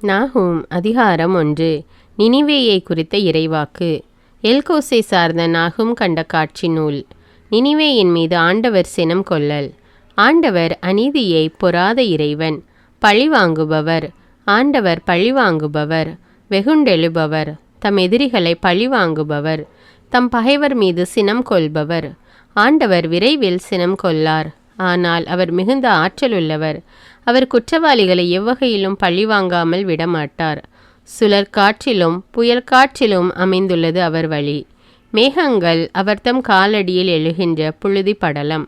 நாகும் அதிகாரம் ஒன்று. நினிவேயை குறித்த இறைவாக்கு. எல்கோசை சார்ந்த நாகும் கண்ட காட்சி நூல். நினிவேயின் மீது ஆண்டவர் சினம் கொள்ளல். ஆண்டவர் அநீதியை பொறாத இறைவன். பழிவாங்குபவர் ஆண்டவர் பழிவாங்குபவர் வெகுண்டெழுபவர். தம் எதிரிகளை பழிவாங்குபவர் தம் பகைவர் மீது சினம் கொள்பவர். ஆண்டவர் விரைவில் சினம் கொள்ளார். ஆனால் அவர் மிகுந்த ஆற்றலுள்ளவர். அவர் குற்றவாளிகளை எவ்வகையிலும் பழிவாங்காமல் விடமாட்டார். சுழற் காற்றிலும் புயல் காற்றிலும் அமைந்துள்ளது அவர் வழி. மேகங்கள் அவர் தம் காலடியில் எழுகின்ற புழுதி படலம்.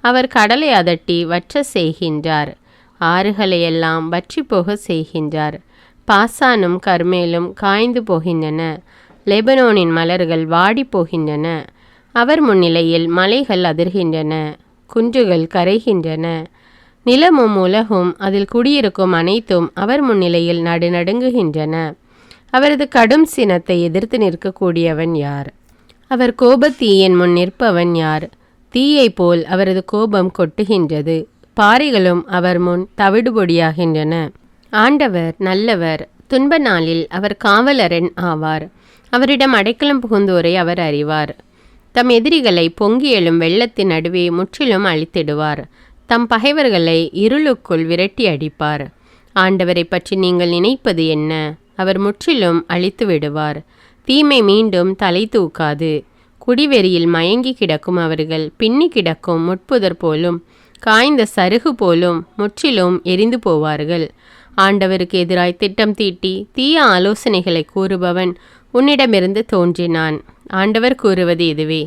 அவர் கடலை அதட்டி வற்ற செய்கின்றார். ஆறுகளையெல்லாம் வற்றி போக செய்கின்றார். பாசானும் கர்மேலும் காய்ந்து போகின்றன. லெபனோனின் மலர்கள் வாடி போகின்றன. அவர் முன்னிலையில் மலைகள் அதிர்கின்றன. குன்றுகள் கரைகின்றன. நிலமும் உலகும் அதில் குடியிருக்கும் அனைத்தும் அவர் முன்னிலையில் நடுநடுங்குகின்றன. அவரது கடும் சினத்தை எதிர்த்து நிற்கக்கூடியவன் யார்? அவர் கோபத்தீயின் முன் நிற்பவன் யார்? தீயை போல் அவரது கோபம் கொட்டுகின்றது. பாறைகளும் அவர் முன் தவிடுபொடியாகின்றன. ஆண்டவர் நல்லவர் துன்ப நாளில் அவர் காவலரன் ஆவார். அவரிடம் அடைக்கலம் புகுந்தோரை அவர் அறிவார். தம் எதிரிகளை பொங்கி எழும் வெள்ளத்தின் நடுவே முற்றிலும் அழித்திடுவார். தம் பகைவர்களை இருளுக்குள் விரட்டி அடிப்பார். ஆண்டவரை பற்றி நீங்கள் நினைப்பது என்ன? அவர் முற்றிலும் அழித்து விடுவார். தீமை மீண்டும் தலை தூக்காது. குடிவெறியில் மயங்கி கிடக்கும் அவர்கள் பின்னி கிடக்கும் முட்புதர் போலும் காய்ந்த சருகு போலும் முற்றிலும் எரிந்து போவார்கள். ஆண்டவருக்கு எதிராய் திட்டம் தீட்டி தீய ஆலோசனைகளை கூறுபவன் உன்னிடமிருந்து தோன்றினான். ஆண்டவர் கூறுவது இதுவே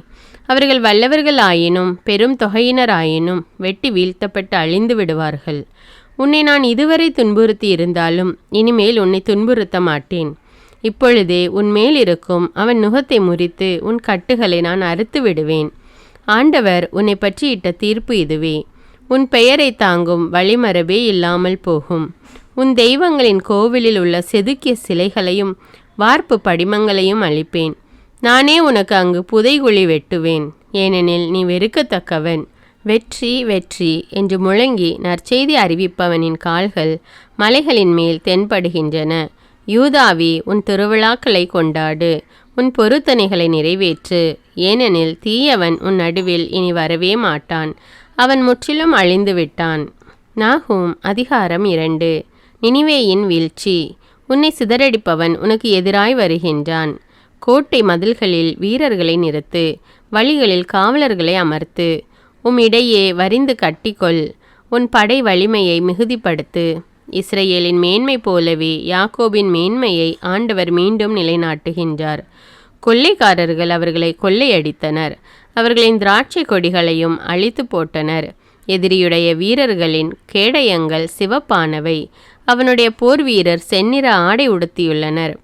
அவர்கள் வல்லவர்களாயினும் பெரும் தொகையினராயினும் வெட்டி வீழ்த்தப்பட்டு அழிந்து விடுவார்கள். உன்னை நான் இதுவரை துன்புறுத்தி இருந்தாலும் இனிமேல் உன்னை துன்புறுத்த மாட்டேன். இப்பொழுதே உன் மேல் இருக்கும் அவன் நுகத்தை முறித்து உன் கட்டுகளை நான் அறுத்து விடுவேன். ஆண்டவர் உன்னை பற்றி இட்ட தீர்ப்பு இதுவே. உன் பெயரை தாங்கும் வழிமரபே இல்லாமல் போகும். உன் தெய்வங்களின் கோவிலில் உள்ள செதுக்கிய சிலைகளையும் வார்ப்பு படிமங்களையும் அளிப்பேன் நானே உனக்கு அங்கு புதைகுழி வெட்டுவேன். ஏனெனில் நீ வெறுக்கத்தக்கவன். வெற்றி வெற்றி என்று முழங்கி நற்செய்தி அறிவிப்பவனின் கால்கள் மலைகளின் மேல் தென்படுகின்றன. யூதாவி உன் திருவிழாக்களை கொண்டாடு. உன் பொருத்தனைகளை நிறைவேற்று. ஏனெனில் தீயவன் உன் நடுவில் இனி வரவே மாட்டான். அவன் முற்றிலும் அழிந்து விட்டான். நாகும் அதிகாரம் இரண்டு. நினிவேயின் வீழ்ச்சி. உன்னை சிதறடிப்பவன் உனக்கு எதிராய் வருகின்றான். கோட்டை மதில்களில் வீரர்களை நிறுத்து வழிகளில் காவலர்களை அமர்த்து உம் இடையே வரிந்து கட்டிக்கொள் உன் படை வலிமையை மிகுதிப்படுத்து. இஸ்ரேலின் மேன்மை போலவே யாக்கோபின் மேன்மையை ஆண்டவர் மீண்டும் நிலைநாட்டுகின்றார். கொள்ளைக்காரர்கள் அவர்களை கொள்ளையடித்தனர். அவர்களின் திராட்சை கொடிகளையும் அழித்து போட்டனர். எதிரியுடைய வீரர்களின் கேடயங்கள் சிவப்பானவை. அவனுடைய போர் வீரர் செந்நிற ஆடை உடுத்தியுள்ளனர்.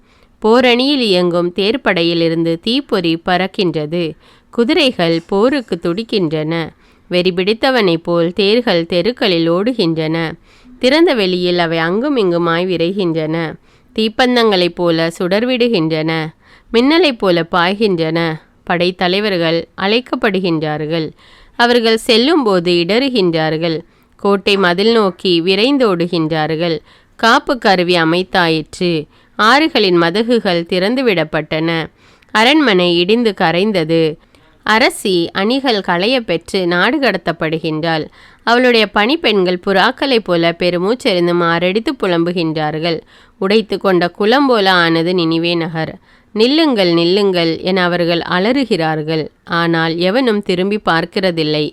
போரணியில் இயங்கும் தேர்ப்படையிலிருந்து தீப்பொறி பறக்கின்றது. குதிரைகள் போருக்கு துடிக்கின்றன. வெறிபிடித்தவனைப் போல் தேர்கள் தெருக்களில் ஓடுகின்றன. திறந்த வெளியில் அவை அங்குமிங்குமாய் விரைகின்றன. தீப்பந்தங்களைப் போல சுடர்விடுகின்றன. மின்னலைப் போல பாய்கின்றன. படைத்தலைவர்கள் அழைக்கப்படுகின்றார்கள். அவர்கள் செல்லும்போது இடறுகின்றார்கள். கோட்டை மதில் நோக்கி விரைந்தோடுகின்றார்கள். காப்பு கருவி அமைத்தாயிற்று. ஆறுகளின் மதகுகள் திறந்துவிடப்பட்டன. அரண்மனை இடிந்து கரைந்தது. அரசி அணிகள் களைய பெற்று நாடு கடத்தப்படுகின்றாள். அவளுடைய பணிப்பெண்கள் புறாக்களைப் போல பெருமூச்செறிந்து மாரடித்து புலம்புகின்றார்கள். உடைத்து கொண்ட குளம் போல ஆனது நினிவே நகர். நில்லுங்கள் நில்லுங்கள் என அவர்கள் அலறுகிறார்கள். ஆனால் எவனும் திரும்பி பார்க்கிறதில்லை.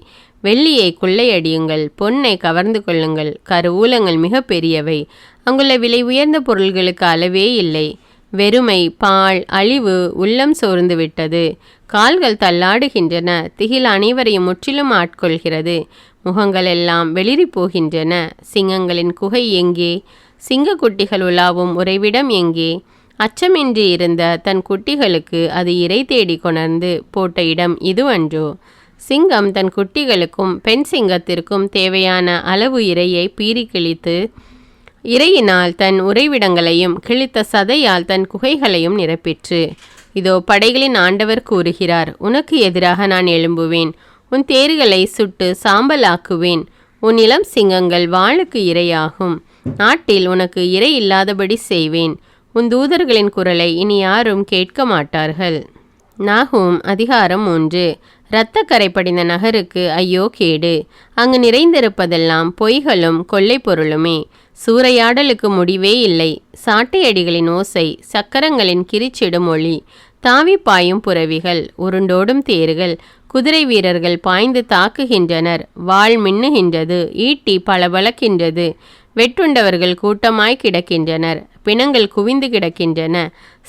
வெள்ளியை கொள்ளையடியுங்கள் பொன்னை கவர்ந்து கொள்ளுங்கள். கருவூலங்கள் மிக பெரியவை. அங்குள்ள விலை உயர்ந்த பொருள்களுக்கு அளவே இல்லை. வெறுமை பால் அழிவு உள்ளம் சோர்ந்து விட்டது. கால்கள் தள்ளாடுகின்றன. திகில் அனைவரையும் முற்றிலும் ஆட்கொள்கிறது. முகங்கள் எல்லாம் வெளிரி போகின்றன. சிங்கங்களின் குகை எங்கே? சிங்கக்குட்டிகள் உலாவும் உறைவிடம் எங்கே? அச்சமின்றி இருந்த தன் குட்டிகளுக்கு அது இறை தேடி கொணர்ந்து போட்ட இடம் இதுவன்றோ சிங்கம் தன் குட்டிகளுக்கும் பெண் சிங்கத்திற்கும் தேவையான அளவு இரையை பீறி கிழித்து இறையினால் தன் உறைவிடங்களையும் கிழித்த சதையால் தன் குகைகளையும் நிரப்பிற்று. இதோ படைகளின் ஆண்டவர் கூறுகிறார் உனக்கு எதிராக நான் எழும்புவேன். உன் தேர்களை சுட்டு சாம்பலாக்குவேன். உன் இளம் சிங்கங்கள் வாளுக்கு இரையாகும். நாட்டில் உனக்கு இறை இல்லாதபடி செய்வேன். உன் தூதர்களின் குரலை இனி யாரும் கேட்க மாட்டார்கள். நாகும் அதிகாரம் ஒன்று இரத்தக்கரை படிந்த நகருக்கு ஐயோ கேடு. அங்கு நிறைந்திருப்பதெல்லாம் பொய்களும் கொள்ளை பொருளுமே சூறையாடலுக்கு முடிவே இல்லை. சாட்டையடிகளின் ஓசை சக்கரங்களின் கிரிச்சிடும் ஒளி தாவி பாயும் புறவிகள் உருண்டோடும் தேர்கள் குதிரை வீரர்கள் பாய்ந்து தாக்குகின்றனர் வாள் மின்னுகின்றது ஈட்டி பளபளக்கின்றது வெட்டுண்டவர்கள் கூட்டமாய் கிடக்கின்றனர் பிணங்கள் குவிந்து கிடக்கின்றன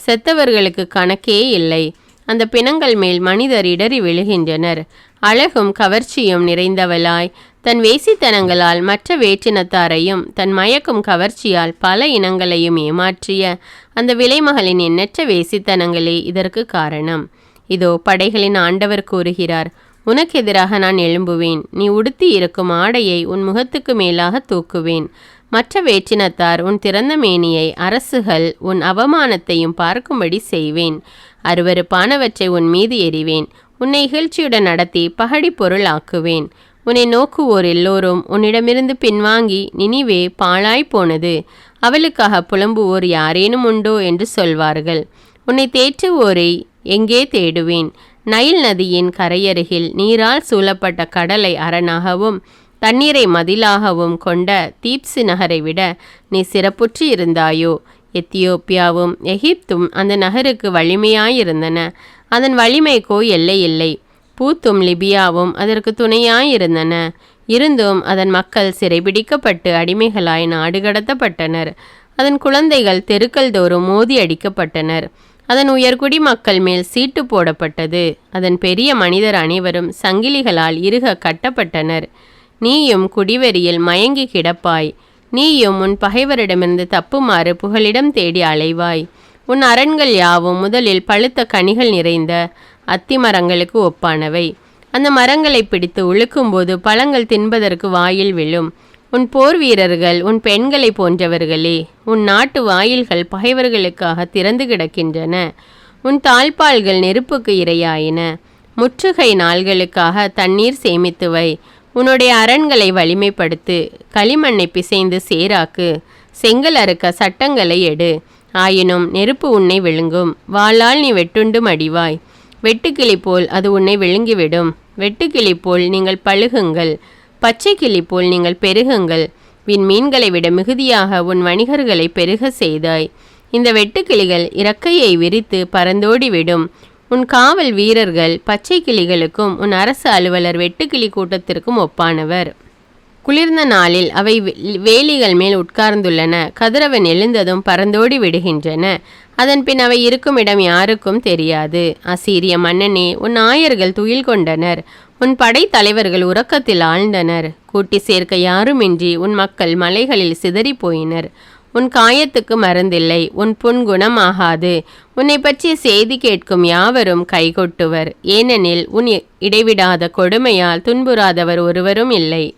செத்தவர்களுக்கு கணக்கே இல்லை. அந்த பிணங்கள் மேல் மனிதர் இடறி விழுகின்றனர். அழகும் கவர்ச்சியும் நிறைந்தவளாய். தன் வேசித்தனங்களால் மற்ற வேற்றினத்தாரையும் தன் மயக்கும் கவர்ச்சியால் பல இனங்களையும் ஏமாற்றிய அந்த விலைமகளின் எண்ணற்ற வேசித்தனங்களே இதற்கு காரணம். இதோ படைகளின் ஆண்டவர் கூறுகிறார் உனக்கு எதிராக நான் எழும்புவேன். நீ உடுத்தி இருக்கும் ஆடையை உன் முகத்துக்கு மேலாக தூக்குவேன். மற்ற வேற்றினத்தார் உன் திறந்த மேனியை அரசுகள் உன் அவமானத்தையும் பார்க்கும்படி செய்வேன். அருவருப்பானவற்றை உன் மீது எறிவேன். உன்னை இகழ்ச்சியுடன் நடத்தி பகடி பொருள் ஆக்குவேன். உன்னை நோக்குவோர் எல்லோரும் உன்னிடமிருந்து பின்வாங்கி நினிவே பாழாய் போனது. அவளுக்காக புலம்புவோர் யாரேனும் உண்டோ என்று சொல்வார்கள். உன்னை தேற்றுவோரை எங்கே தேடுவேன்? நைல் நதியின் கரையருகில் நீரால் சூழப்பட்ட கடலை அரணாகவும் தண்ணீரை மதிலாகவும் கொண்ட தீப்சு நகரை விட நீ சிறப்புற்று இருந்தாயோ? எத்தியோப்பியாவும் எகிப்தும் அந்த நகருக்கு வலிமையாயிருந்தன. அதன் வலிமைக்கோ எல்லை இல்லை. பூத்தும் லிபியாவும் அதற்கு துணையாயிருந்தன. இருந்தும் அதன் மக்கள் சிறைபிடிக்கப்பட்டு அடிமைகளாய் நாடு கடத்தப்பட்டனர் அதன் குழந்தைகள் தெருக்கள் தோறும் மோதி அடிக்கப்பட்டனர். அதன் உயர்குடி மக்கள் மேல் சீட்டு போடப்பட்டது. அதன் பெரிய மனிதர் அனைவரும் சங்கிலிகளால் இருக கட்டப்பட்டனர். நீயும் குடிவெறியில் மயங்கி கிடப்பாய். நீயும் உன் பகைவரிடமிருந்து தப்புமாறு புகலிடம் தேடி அலைவாய். உன் அரண்கள் யாவும் முதலில் பழுத்த கனிகள் நிறைந்த அத்தி மரங்களுக்கு ஒப்பானவை. அந்த மரங்களை பிடித்து உழுக்கும்போது பழங்கள் தின்பதற்கு வாயில் விழும். உன் போர் வீரர்கள் உன் பெண்களை போன்றவர்களே உன் நாட்டு வாயில்கள் பகைவர்களுக்காக திறந்து கிடக்கின்றன. உன் தாழ்பால்கள் நெருப்புக்கு இரையாயின. முற்றுகை நாள்களுக்காக தண்ணீர் சேமித்து வை உன்னுடைய அரண்களை வலிமைப்படுத்து களிமண்ணை பிசைந்து சேராக்கு செங்கல் அறுக்க சட்டங்களை எடு. ஆயினும் நெருப்பு உன்னை விழுங்கும். வாளால் நீ வெட்டுண்டு மடிவாய் வெட்டுக்கிளி போல் அது உன்னை விழுங்கிவிடும். வெட்டுக்கிளி போல் நீங்கள் பழுகுங்கள். பச்சை கிளி போல் நீங்கள் பெருகுங்கள். வின் மீன்களை விட மிகுதியாக உன் வணிகர்களை பெருக செய்தாய். இந்த வெட்டுக்கிளிகள் இறக்கையை விரித்து பறந்தோடி விடும் உன் காவல் வீரர்கள் பச்சை கிளிகளுக்கும் உன் அரசு அலுவலர் வெட்டுக்கிளி கூட்டத்திற்கும் ஒப்பானவர். குளிர்ந்த நாளில் அவை வேலிகள் மேல் உட்கார்ந்துள்ளன. கதிரவன் எழுந்ததும் பறந்தோடி விடுகின்றன. அதன் பின் அவை இருக்கும் இடம் யாருக்கும் தெரியாது. அசீரிய மன்னனே உன் ஆயர்கள் துயில் கொண்டனர். உன் படை தலைவர்கள் உறக்கத்தில் ஆழ்ந்தனர். கூட்டி சேர்க்க யாருமின்றி உன் மக்கள் மலைகளில் சிதறி போயினர். உன் காயத்துக்கு மருந்தில்லை உன் புன்குணம் ஆகாது. உன்னை பற்றிய செய்தி கேட்கும் யாவரும் கைகொட்டுவர். ஏனெனில் உன் இடைவிடாத கொடுமையால் துன்புறாதவர் ஒருவரும் இல்லை.